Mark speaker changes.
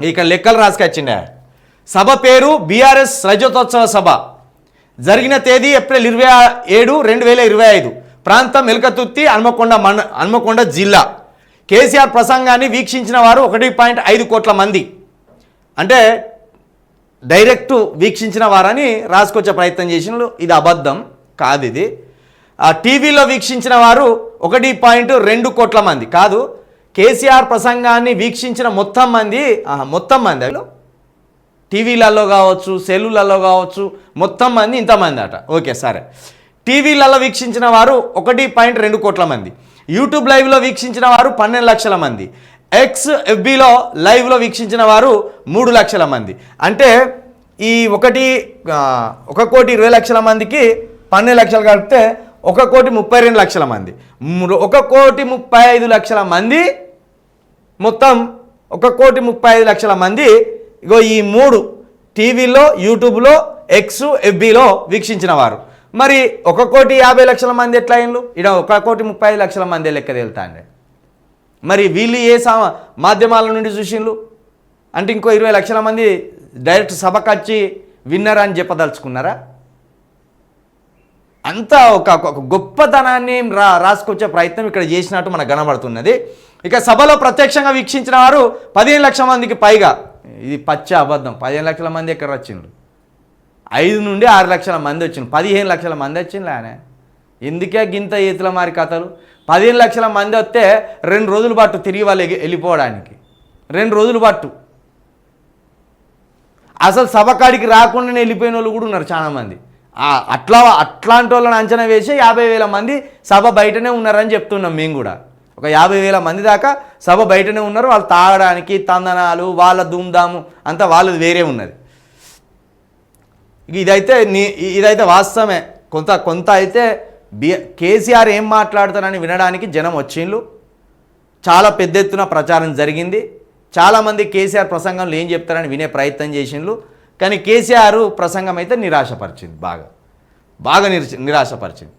Speaker 1: ఇక లెక్కలు రాసుకొచ్చిండే. సభ పేరు బీఆర్ఎస్ రజతోత్సవ సభ. జరిగిన తేదీ ఏప్రిల్ ఇరవై ఏడు రెండు వేల ఇరవై ఐదు. ప్రాంతం ఎలకతుర్తి హన్మకొండ మన హన్మకొండ జిల్లా. కేసీఆర్ ప్రసంగాన్ని వీక్షించిన వారు ఒకటి పాయింట్ ఐదు కోట్ల మంది. అంటే డైరెక్ట్ వీక్షించిన వారని రాసుకొచ్చే ప్రయత్నం చేసిన ఇది అబద్ధం కాదు ఇది. ఆ టీవీలో వీక్షించిన వారు ఒకటి పాయింట్ రెండు కోట్ల మంది. కాదు కేసీఆర్ ప్రసంగాన్ని వీక్షించిన మొత్తం మంది మొత్తం మంది టీవీలలో కావచ్చు సెల్లులలో కావచ్చు మొత్తం మంది ఇంతమంది అట. ఓకే సరే. టీవీలలో వీక్షించిన వారు ఒకటి పాయింట్ రెండు కోట్ల మంది. యూట్యూబ్ లైవ్లో వీక్షించిన వారు పన్నెండు లక్షల మంది. ఎక్స్ ఎఫ్బిలో లైవ్లో వీక్షించిన వారు మూడు లక్షల మంది. అంటే ఈ ఒకటి ఒక కోటి ఇరవై లక్షల మందికి పన్నెండు లక్షలు కలిపితే ఒక కోటి ముప్పై రెండు లక్షల మంది. ఒక కోటి ముప్పై ఐదు లక్షల మంది మొత్తం ఒక కోటి ముప్పై ఐదు లక్షల మంది ఇగో ఈ మూడు టీవీలో యూట్యూబ్లో ఎక్స్ ఎఫ్బిలో వీక్షించిన వారు. మరి ఒక కోటి యాభై లక్షల మంది ఎట్లా అయినలు? ఇక్కడ ఒక కోటి ముప్పై ఐదు లక్షల మంది లెక్క తేలుతాండి. మరి వీళ్ళు ఏ సా మాధ్యమాల నుండి చూసిండ్రు అంటే ఇంకో ఇరవై లక్షల మంది డైరెక్ట్ సభకు వచ్చి విన్నర్ అని చెప్పదలుచుకున్నారా? అంతా ఒక గొప్పతనాన్ని రా రాసుకొచ్చే ప్రయత్నం ఇక్కడ చేసినట్టు మనకు కనబడుతున్నది. ఇక సభలో ప్రత్యక్షంగా వీక్షించిన వారు పదిహేను లక్షల మందికి పైగా. ఇది పచ్చ అబద్ధం. పదిహేను లక్షల మంది ఎక్కడ వచ్చిండ్రు? ఐదు నుండి ఆరు లక్షల మంది వచ్చిండ్రు. పదిహేను లక్షల మంది వచ్చింది ఆయన. ఎందుకే గింత ఈతల మారి కథలు? పదిహేను లక్షల మంది వస్తే రెండు రోజులు పట్టు తిరిగి వాళ్ళు వెళ్ళిపోవడానికి. రెండు రోజులు పట్టు. అసలు సభ కాడికి రాకుండానే వెళ్ళిపోయిన వాళ్ళు కూడా ఉన్నారు చాలామంది. అట్లా అట్లాంటి వాళ్ళని అంచనా వేసి యాభై వేల మంది సభ బయటనే ఉన్నారని చెప్తున్నాం మేము కూడా. ఒక యాభై వేల మంది దాకా సభ బయటనే ఉన్నారు వాళ్ళు తాగడానికి తందనాలు వాళ్ళ ధూమ్ధాము అంతా వాళ్ళది వేరే ఉన్నది. ఇదైతే నీ ఇదైతే వాస్తవమే. కొంత కొంత అయితే బి కేసీఆర్ ఏం మాట్లాడతారని వినడానికి జనం వచ్చిండ్రు చాలా పెద్ద ఎత్తున ప్రచారం జరిగింది. చాలామంది కేసీఆర్ ప్రసంగంలో ఏం చెప్తారని వినే ప్రయత్నం చేసిండ్రు కానీ కేసీఆర్ ప్రసంగం అయితే నిరాశపరిచింది బాగా. బాగా నిరాశపరిచింది.